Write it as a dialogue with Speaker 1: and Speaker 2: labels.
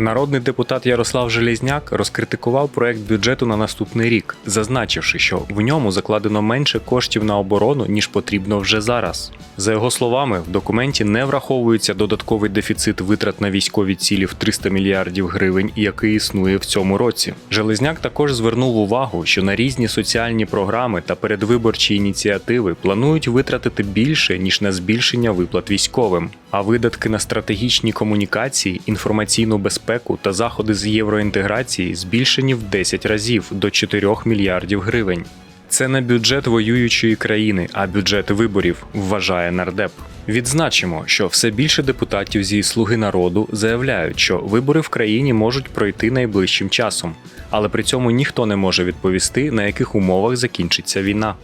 Speaker 1: Народний депутат Ярослав Железняк розкритикував проект бюджету на наступний рік, зазначивши, що в ньому закладено менше коштів на оборону, ніж потрібно вже зараз. За його словами, в документі не враховується додатковий дефіцит витрат на військові цілі в 300 мільярдів гривень, який існує в цьому році. Железняк також звернув увагу, що на різні соціальні програми та передвиборчі ініціативи планують витратити більше ніж на збільшення виплат військовим. А видатки на стратегічні комунікації, інформаційну безпеку та заходи з євроінтеграції збільшені в 10 разів до 4 мільярдів гривень. Це не бюджет воюючої країни, а бюджет виборів, вважає нардеп. Відзначимо, що все більше депутатів зі слуги народу заявляють, що вибори в країні можуть пройти найближчим часом, але при цьому ніхто не може відповісти, на яких умовах закінчиться війна.